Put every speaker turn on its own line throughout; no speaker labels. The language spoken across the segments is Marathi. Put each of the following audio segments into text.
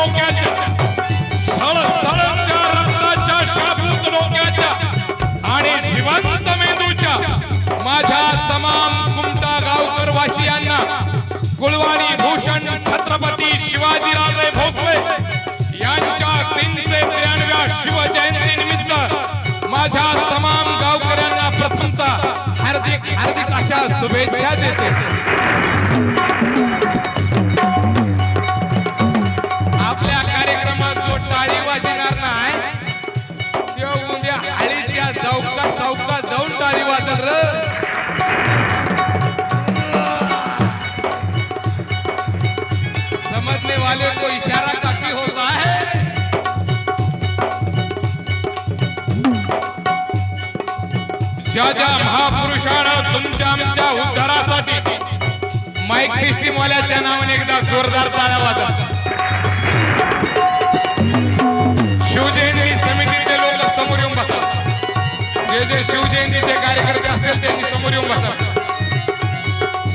डोक्याच्या. सळसळत्या रक्ताच्या शाबूत डोक्याच्या. आणि जिवंत मेंदूच्या. माझ्या तमाम कुमटा गावकर वासियांना कुलवाडी भूषण छत्रपती शिवाजीराजे भोसले यांच्या तीनशे त्र्याण्णव्या शिवजयंती निमित्त माझ्या तमाम गावकऱ्यांना प्रथमतः हार्दिक हार्दिक अशा शुभेच्छा देतो. महापुरुषानं तुमच्या आमच्या उद्धारासाठी. माईक सिस्टीम वाल्याच्या नावाने एकदा जोरदार टाळ्या वाजवा शिवजयंती समितीचे लोक समोर येऊन बसा. जे जे शिवजयंतीचे कार्यकर्ते असतील त्यांनी समोर येऊन बसा.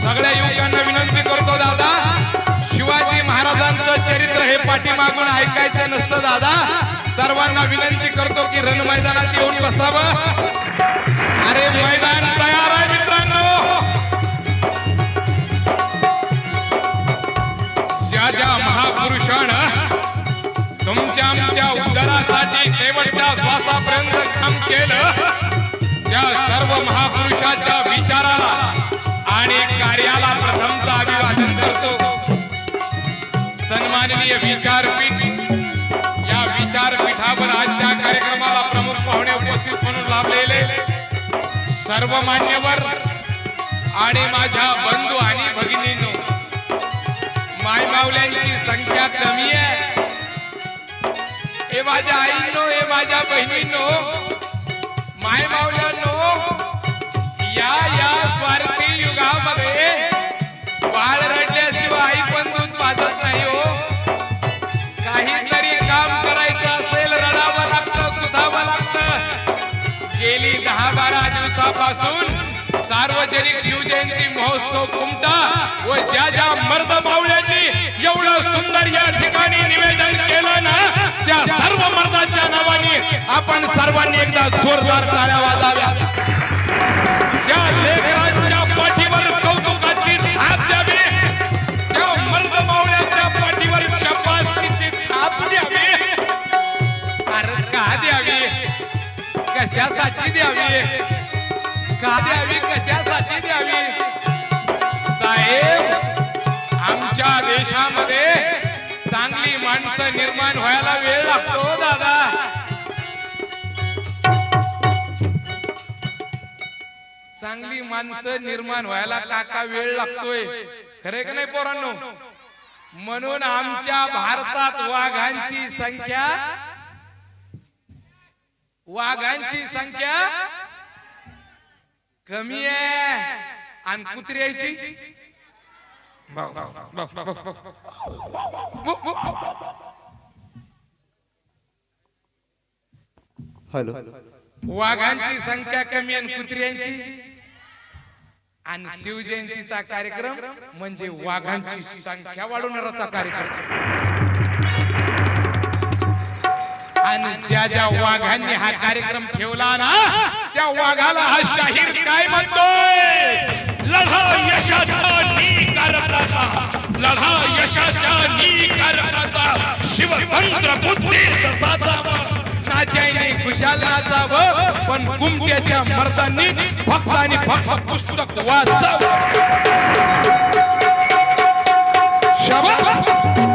सगळ्या युवकांना विनंती करतो दादा शिवाजी महाराजांचं चरित्र हे पाठीमागून ऐकायचं नसतं दादा. सर्वांना विनंती करतो की रण मैदानात येऊन बसावं. अरे मैदान तुमच्या आमच्या उद्धारासाठी शेवटच्या श्वासापर्यंत काम केलं. त्या सर्व महापुरुषाच्या विचाराला आणि कार्याला प्रथमतः अभिवादन करतो. सन्माननीय विचारपीठ या विचारपीठावर आजच्या कार्यक्रमाला प्रमुख पाहुणे उपस्थित म्हणून लाभलेले सर्व मान्यवर आणि माझ्या बंधू आणि भगिनींनो मायमावल्यांची संख्या कमी आहे. हे माझ्या आईनो हे माझ्या बहिणीनो माय मायमावल्यांनो या या स्वार्थी युगामध्ये बाळ रडल्याशिवाय आई पण दूध पाजत नाही हो. काहीतरी काम करायचं असेल रडावं लागतं कुदावं लागतं. गेली दहा बारा दिवसापासून सार्वजनिक शिवजयंती महोत्सव कुमटा व ज्या ज्या मर्द मावळ्यांनी एवढं सुंदर या ठिकाणी निवेदन केलं ना त्या सर्व मर्दाच्या नावाने आपण सर्वांनी एकदा जोरदार टाळ्या वाजाव्या. त्या लेकरांच्या पाठीवर कौतुकाची थाप द्यावी. त्या मर्द मावळ्याच्या पाठीवर शपासकीची थाप द्यावी. अरे का द्यावी? कशासाठी द्यावी? का द्यावी कशासाठी द्यावी? साहेब आमच्या देशामध्ये चांगली माणसं निर्माण व्हायला वेळ लागतो दादा. चांगली माणसं निर्माण व्हायला काका वेळ लागतोय. खरे का नाही पोरांनो? म्हणून आमच्या भारतात वाघांची संख्या वाघांची संख्या कमी आहे. आणि कुत्र्याची?
हॅलो.
वाघांची संख्या कमी आणि कुत्र्यांची? आणि शिवजयंतीचा कार्यक्रम म्हणजे वाघांची संख्या वाढवणाराचा कार्यक्रम. आणि ज्या ज्या वाघांनी हा कार्यक्रम ठेवला ना त्या वाघाला हा शाहीर काय म्हणतोय? लढा यशाच्या नीकारकाचा लढा यशाच्या नीकारकाचा शिवतंत्र बुद्धी तसाचा नाच्याने खुशाला जावं पण कुंट्याच्या मर्दांनी आणि फक्त पुस्तक वाचावं. शाबास!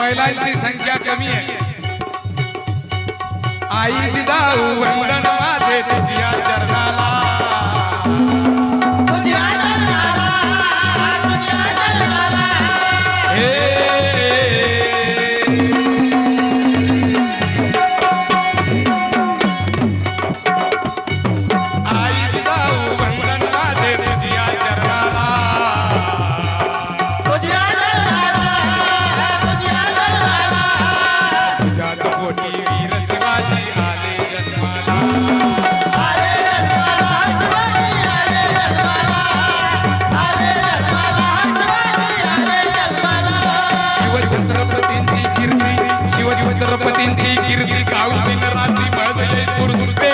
महिलांची संख्या कमी आहे. आई दिदा वंदन माझे तुझ्या छत्रपतींची कीर्ती कावली रात्री